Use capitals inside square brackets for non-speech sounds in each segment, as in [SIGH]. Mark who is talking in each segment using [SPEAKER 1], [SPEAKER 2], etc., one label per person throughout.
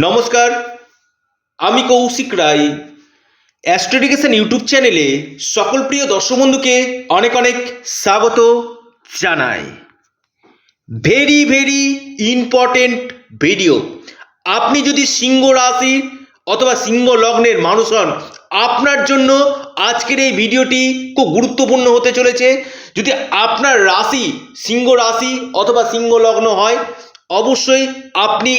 [SPEAKER 1] নমস্কার, আমি কৌশিক রায়। অ্যাস্ট্রোডিকেশন ইউটিউব চ্যানেলে সকল প্রিয় দর্শক বন্ধুকে অনেক অনেক স্বাগত জানাই। ভেরি ভেরি ইম্পর্টেন্ট ভিডিও আপনি যদি সিংহ রাশি অথবা সিংহ লগ্নের মানুষ হন, আপনার জন্য আজকের এই ভিডিওটি খুব গুরুত্বপূর্ণ হতে চলেছে। যদি আপনার রাশি সিংহ রাশি অথবা সিংহ লগ্ন হয়, অবশ্যই আপনি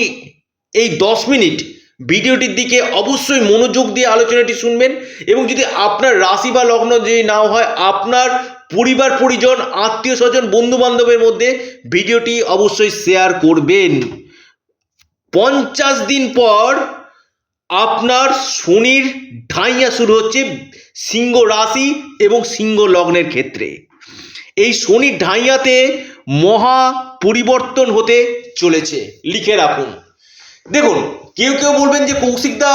[SPEAKER 1] এই দশ মিনিট ভিডিওটির দিকে অবশ্যই মনোযোগ দিয়ে আলোচনাটি শুনবেন এবং যদি আপনার রাশি বা লগ্ন যদি নাও হয়, আপনার পরিবার, পরিজন, আত্মীয় স্বজন বন্ধু বান্ধবের মধ্যে ভিডিওটি অবশ্যই শেয়ার করবেন। পঞ্চাশ দিন পর আপনার শনির ঢাইয়া শুরু হচ্ছে সিংহ রাশি এবং সিংহ লগ্নের ক্ষেত্রে। এই শনির ঢাইয়াতে মহা পরিবর্তন হতে চলেছে। লিখে রাখুন। দেখুন, কেউ কেউ বলবেন যে কৌশিকদা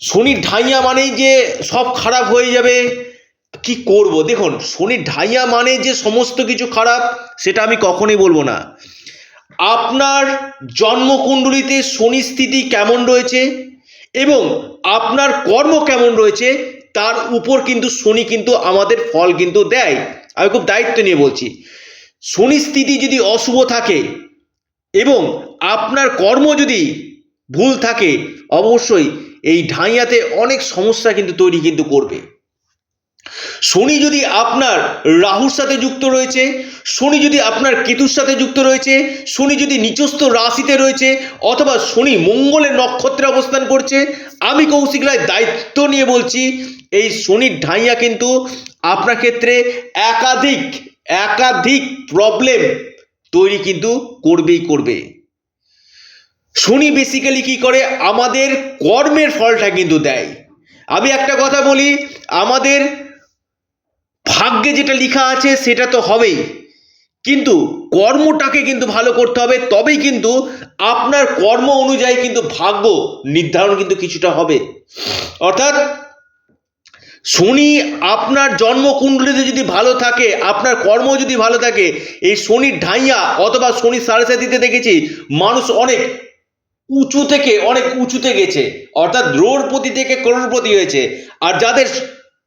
[SPEAKER 1] শনির ঢাইয়া মানেই যে সব খারাপ হয়ে যাবে, কি করব? দেখুন শনির ঢাইয়া মানে যে সমস্ত কিছু খারাপ, সেটা আমি কখনোই বলব না। আপনার জন্মকুণ্ডলিতে শনি স্থিতি কেমন রয়েছে এবং আপনার কর্ম কেমন রয়েছে, তার উপর কিন্তু শনি কিন্তু আমাদের ফল কিন্তু দেয়। আমি খুব দায়িত্ব নিয়ে বলছি। শনি স্থিতি যদি অশুভ থাকে এবং আপনার কর্ম যদি ভুল থাকে, অবশ্যই এই ঢাইয়াতে অনেক সমস্যা কিন্তু তৈরি কিন্তু করবে। শনি যদি আপনার রাহুর সাথে যুক্ত রয়েছে, শনি যদি আপনার কেতুর সাথে যুক্ত রয়েছে, শনি যদি নিচস্থ রাশিতে রয়েছে, অথবা শনি মঙ্গলের নক্ষত্রে অবস্থান করছে, আমি কৌশিক রায় দায়িত্ব নিয়ে বলছি, এই শনির ঢাইয়া কিন্তু আপনার ক্ষেত্রে একাধিক একাধিক প্রবলেম তৈরি কিন্তু করবেই করবে। শনি বেসিক্যালি কি করে? আমাদের কর্মের ফলটা কিন্তু দেয়। আমি একটা কথা বলি, আমাদের ভাগ্যে যেটা লেখা আছে সেটা তো হবেই। কিন্তু কর্মটাকে কিন্তু ভালো করতে হবে, তবেই কিন্তু আপনার কর্ম অনুযায়ী কিন্তু ভাগ্য নির্ধারণ কিন্তু কিছুটা হবে। অর্থাৎ শনি আপনার জন্মকুণ্ডলিতে যদি ভালো থাকে, আপনার কর্ম যদি ভালো থাকে, এই শনির ঢাইয়া অথবা শনির সাড়ে সাতিতে দেখেছি, মানুষ অনেক উঁচু থেকে, অনেক উঁচুতে গেছে। অর্থাৎ দ্রোড়পতি থেকে করোড়পতি হয়েছে। আর যাদের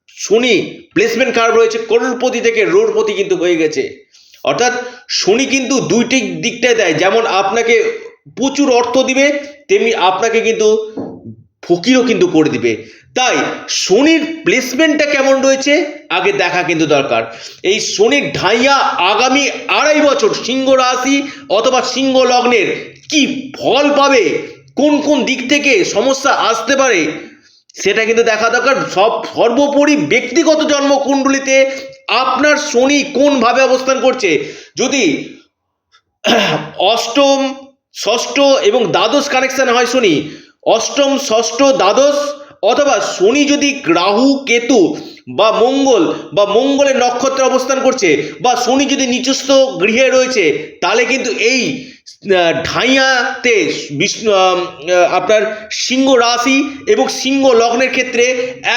[SPEAKER 1] শনি প্লেসমেন্ট খারাপ রয়েছে, করোড়পতি থেকে রোড়পতি কিন্তু হয়ে গেছে। অর্থাৎ শনি কিন্তু দুইটি দিকটায় দেয়। যেমন আপনাকে প্রচুর অর্থ দিবে, তেমনি আপনাকে কিন্তু ফকিরও কিন্তু করে দিবে। তাই শনির প্লেসমেন্টটা কেমন রয়েছে? আগে দেখা কিন্তু দরকার। এই শনির ঢাইয়া আগামী আড়াই বছর সিংহ রাশি অথবা সিংহ লগ্নের কি ফল পাবে? কোন কোন দিক থেকে সমস্যা আসতে পারে? সেটা কিন্তু দেখা দরকার। সব সর্বোপরি ব্যক্তিগত জন্মকুণ্ডলিতে আপনার শনি কোনভাবে অবস্থান করছে? যদি অষ্টম, ষষ্ঠ এবং দ্বাদশ কানেকশন হয় শনি, অষ্টম, ষষ্ঠ, দ্বাদশ অথবা শনি যদি রাহু কেতু বা মঙ্গল বা মঙ্গলের নক্ষত্রে অবস্থান করছে বা শনি যদি নিচস্থ গৃহে রয়েছে, তাহলে কিন্তু এই ঢাইয়াতে বিষ্ণু আপনার সিংহ রাশি এবং সিংহ লগ্নের ক্ষেত্রে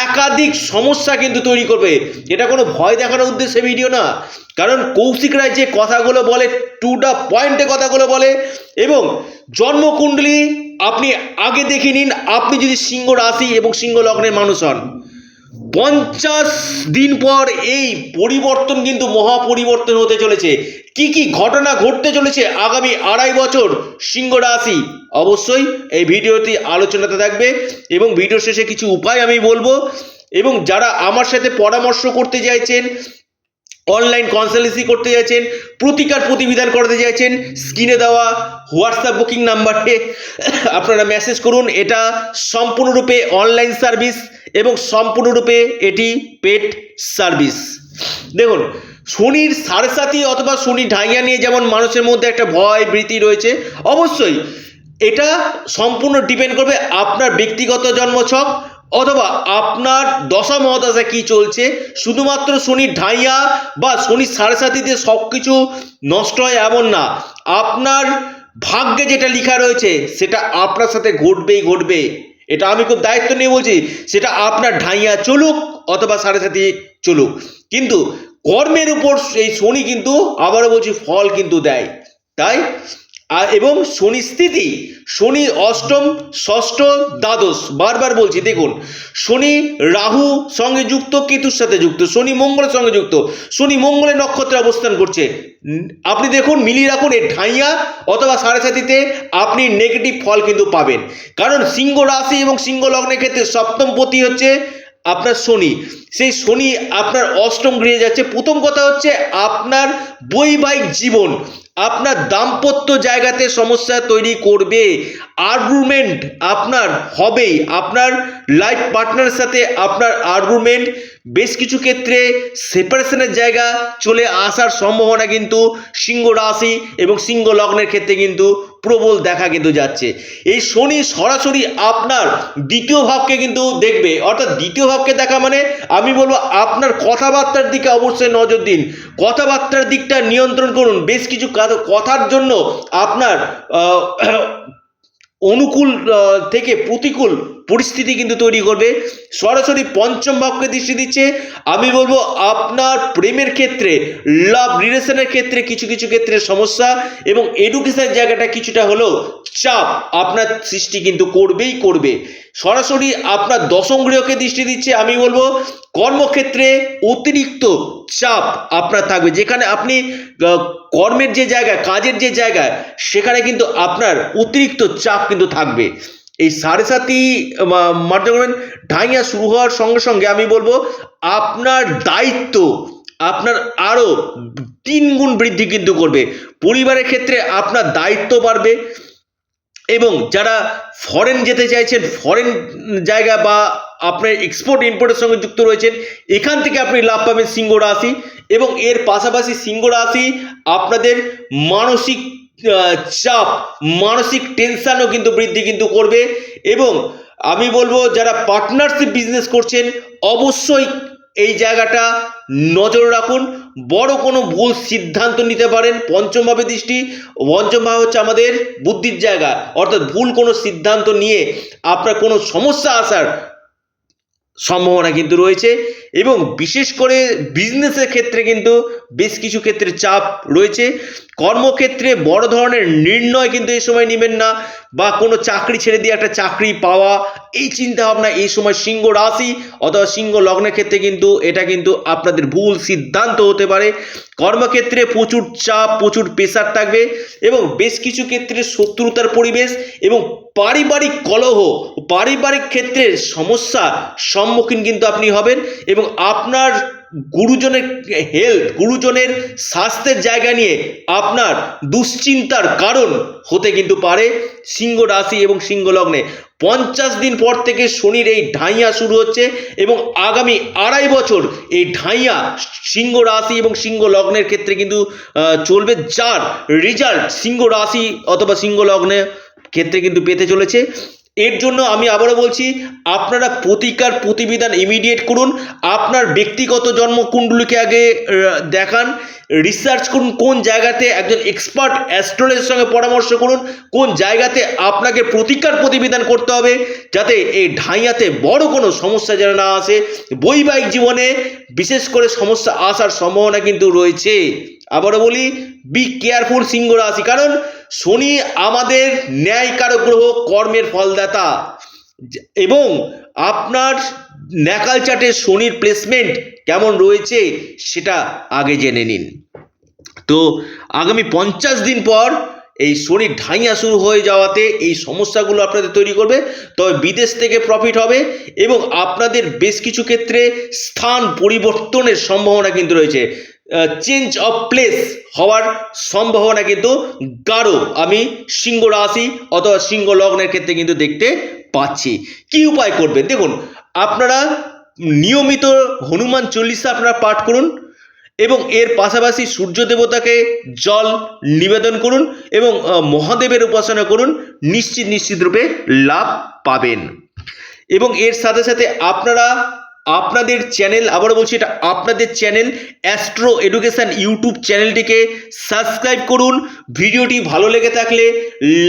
[SPEAKER 1] একাধিক সমস্যা কিন্তু তৈরি করবে। এটা কোনো ভয় দেখানোর উদ্দেশ্যে ভিডিও না। কারণ কৌশিক রায় যে কথাগুলো বলে টু দ্য পয়েন্টে কথাগুলো বলে এবং জন্মকুণ্ডলী আপনি আগে দেখে নিন, আপনি যদি সিংহ রাশি এবং সিংহ লগ্নের মানুষ হন, পঞ্চাশ দিন পর এই পরিবর্তন কিন্তু মহা পরিবর্তন হতে চলেছে। কি কি ঘটনা ঘটতে চলেছে আগামী আড়াই বছর সিংহ রাশি? অবশ্যই এই ভিডিওটি আলোচনাতে থাকবে এবং ভিডিও শেষে কিছু উপায় আমি বলব। এবং যারা আমার সাথে পরামর্শ করতে চাইছেন অনলাইন কনসালটেন্সি করতে চাইছেন, প্রতিকার প্রতিবিধান করতে চাইছেন, স্ক্রিনে দেওয়া হোয়াটসঅ্যাপ বুকিং নাম্বারে আপনারা মেসেজ করুন। এটা সম্পূর্ণরূপে অনলাইন সার্ভিস এবং সম্পূর্ণরূপে এটি পেড সার্ভিস দেখুন শনির সাড়ে অথবা শনি ঢাইয়া নিয়ে যেমন মানুষের মধ্যে একটা ভয় ভীতি রয়েছে, অবশ্যই এটা সম্পূর্ণ ডিপেন্ড করবে আপনার ব্যক্তিগত জন্মছক অথবা আপনার দশা মহাদশা কি চলছে। শুধুমাত্র শনির ঢাইয়া বা শনির সাড়ে সাতিতে সব কিছু নষ্ট হয় এমন না। আপনার ভাগ্যে যেটা লেখা রয়েছে, সেটা আপনার সাথে ঘটবেই ঘটবে। এটা আমি খুব দায়িত্ব নিয়ে বলছি, সেটা আপনার ঢাইয়া চলুক অথবা সাড়ে সাতি চলুক। কিন্তু কর্মের উপর এই শনি কিন্তু, আবারও বলছি, ফল কিন্তু দেয়। তাই? আর এবং শনি স্থিতি, শনি অষ্টম, ষষ্ঠ, দ্বাদশ, বারবার বলছি, দেখুন, শনি রাহু সঙ্গে যুক্ত, কেতুর সাথে যুক্ত, শনি মঙ্গলের সঙ্গে যুক্ত, শনি মঙ্গলের নক্ষত্রে অবস্থান করছে। আপনি দেখুন, মিলিয়ে রাখুন, এর ঢাইয়া অথবা সাড়ে সাতিতে আপনি নেগেটিভ ফল কিন্তু পাবেন। কারণ সিংহ রাশি এবং সিংহ লগ্নের ক্ষেত্রে সপ্তম পতি হচ্ছে আপনার শনি। সেই শনি আপনার অষ্টম গৃহে যাচ্ছে। প্রথম কথা হচ্ছে আপনার বৈবাহিক জীবন, আপনার দাম্পত্য জায়গাতে সমস্যা তৈরি করবে আর্গুমেন্ট আপনার হবেই, আপনার লাইফ পার্টনারের সাথে আপনার আর্গুমেন্ট বেশ কিছু ক্ষেত্রে সেপারেশনের জায়গা চলে আসার সম্ভাবনা কিন্তু সিংহ রাশি এবং সিংহ লগ্নের ক্ষেত্রে কিন্তু প্রবল দেখা কিন্তু যাচ্ছে। এই শনি সরাসরি আপনার দ্বিতীয় ভাবকে কিন্তু দেখবে। অর্থাৎ দ্বিতীয় ভাবকে দেখা মানে আমি বলব আপনার কথাবার্তার দিকে অবশ্যই নজর দিন। কথাবার্তার দিকটা নিয়ন্ত্রণ করুন। বেশ কিছু কথার জন্য আপনার [COUGHS] অনুকূল থেকে প্রতিকূল পরিস্থিতি কিন্তু তৈরি করবে। সরাসরি পঞ্চম ভাবকে দৃষ্টি দিচ্ছে, আমি বলব আপনার প্রেমের ক্ষেত্রে লাভ রিলেশনের ক্ষেত্রে কিছু কিছু ক্ষেত্রে সমস্যা এবং এডুকেশনের জায়গাটা কিছুটা হলেও চাপ আপনার সৃষ্টি কিন্তু করবেই করবে। সরাসরি আপনার দশম গৃহকে দৃষ্টি দিচ্ছে, আমি বলব কর্মক্ষেত্রে অতিরিক্ত চাপ আপনার থাকবে। যেখানে আপনি কর্মের যে জায়গায়, কাজের যে জায়গায়, সেখানে কিন্তু আপনার অতিরিক্ত চাপ কিন্তু থাকবে। এই সাড়ে সাতই মার্চা ঢাইয়া শুরু হওয়ার সঙ্গে সঙ্গে আমি বলব, আপনার দায়িত্ব, আপনার আরও তিন গুণ বৃদ্ধি কিন্তু করবে। পরিবারের ক্ষেত্রে আপনার দায়িত্ব বাড়বে এবং যারা ফরেন যেতে চাইছেন ফরেন জায়গা বা আপনার এক্সপোর্ট ইম্পোর্টের সঙ্গে যুক্ত রয়েছেন, এখান থেকে আপনি লাভ পাবেন সিংহ রাশি এবং এর পাশাপাশি সিংহ রাশি আপনাদের মানসিক চাপ, মানসিক টেনশনও কিন্তু বৃদ্ধি কিন্তু করবে এবং আমি বলব, যারা পার্টনারশিপ বিজনেস করছেন, অবশ্যই এই জায়গাটা নজর রাখুন। বড় কোনো ভুল সিদ্ধান্ত নিতে পারেন পঞ্চমভাবে দৃষ্টি। পঞ্চমভাবে হচ্ছে আমাদের বুদ্ধির জায়গা। অর্থাৎ ভুল কোনো সিদ্ধান্ত নিয়ে আপনার কোনো সমস্যা আসার সম্ভাবনা কিন্তু রয়েছে এবং বিশেষ করে বিজনেসের ক্ষেত্রে কিন্তু বেশ কিছু ক্ষেত্রে চাপ রয়েছে। কর্মক্ষেত্রে বড় ধরনের নির্ণয় কিন্তু এই সময় নেবেন না বা কোনো চাকরি ছেড়ে দিয়ে একটা চাকরি পাওয়া, এই চিন্তা ভাবনা এই সময় সিংহ রাশি অথবা সিংহ লগ্নের ক্ষেত্রে কিন্তু এটা কিন্তু আপনাদের ভুল সিদ্ধান্ত হতে পারে। কর্মক্ষেত্রে প্রচুর চাপ, প্রচুর প্রেশার থাকবে এবং বেশ কিছু ক্ষেত্রে শত্রুতার পরিবেশ এবং পারিবারিক কলহ পারিবারিক ক্ষেত্রে সমস্যা সম্মুখীন কিন্তু আপনি হবেন এবং আপনার গুরুজনের হেলথ, গুরুজনের স্বাস্থ্যের জায়গা নিয়ে আপনার দুশ্চিন্তার কারণ হতে কিন্তু পারে সিংহ রাশি এবং সিংহ লগ্নে। পঞ্চাশ দিন পর থেকে শনির এই ঢাইয়া শুরু হচ্ছে এবং আগামী আড়াই বছর এই ঢাইয়া সিংহ রাশি এবং সিংহ লগ্নের ক্ষেত্রে কিন্তু চলবে যার রেজাল্ট সিংহ রাশি অথবা সিংহ লগ্নে ক্ষেত্রে কিন্তু পেতে চলেছে। এর জন্য আমি আবারও বলছি, আপনারা প্রতিকার প্রতিবিধান ইমিডিয়েট করুন। আপনার ব্যক্তিগত জন্মকুণ্ডলীকে আগে দেখান। রিসার্চ করুন কোন জায়গাতে একজন এক্সপার্ট অ্যাস্ট্রোলজির সঙ্গে পরামর্শ করুন। কোন জায়গাতে আপনাকে প্রতিকার প্রতিবিধান করতে হবে যাতে এই ঢাইয়াতে বড় কোনো সমস্যা যেন না আসে। বৈবাহিক জীবনে বিশেষ করে সমস্যা আসার সম্ভাবনা কিন্তু রয়েছে। আবারও বলি বি কেয়ারফুল সিংহ রাশি, কারণ শনি আমাদের ন্যায়কারক গ্রহ, কর্মের ফলদাতা। এবং আপনার ন্যাকাল চার্টে শনির প্লেসমেন্ট কেমন রয়েছে, সেটা আগে জেনে নিন। তো আগামী পঞ্চাশ দিন পর এই শনির ঢাইয়া শুরু হয়ে যাওয়াতে এই সমস্যাগুলো আপনাদের তৈরি করবে, তবে বিদেশ থেকে প্রফিট হবে এবং আপনাদের বেশ কিছু ক্ষেত্রে স্থান পরিবর্তনের সম্ভাবনা কিন্তু রয়েছে। চেঞ্জ অফ প্লেস হওয়ার সম্ভাবনা কিন্তু গাঢ়। আমি সিংহ রাশি অথবা সিংহ লগ্নের ক্ষেত্রে কিন্তু দেখতে পাচ্ছি। কি উপায় করবেন? দেখুন, আপনারা নিয়মিত হনুমান চল্লিশা আপনারা পাঠ করুন এবং এর পাশাপাশি সূর্য দেবতাকে জল নিবেদন করুন এবং মহাদেবের উপাসনা করুন, নিশ্চিত নিশ্চিত রূপে লাভ পাবেন। এবং এর সাথে সাথে আপনারা আপনাদের চ্যানেল আবারও বলছি, এটা আপনাদের চ্যানেল অ্যাস্ট্রো এডুকেশান ইউটিউব চ্যানেলটিকে সাবস্ক্রাইব করুন। ভিডিওটি ভালো লেগে থাকলে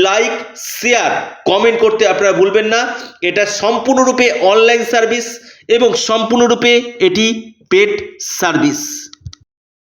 [SPEAKER 1] লাইক শেয়ার কমেন্ট করতে আপনারা ভুলবেন না। এটা সম্পূর্ণরূপে অনলাইন সার্ভিস এবং সম্পূর্ণরূপে এটি পেড সার্ভিস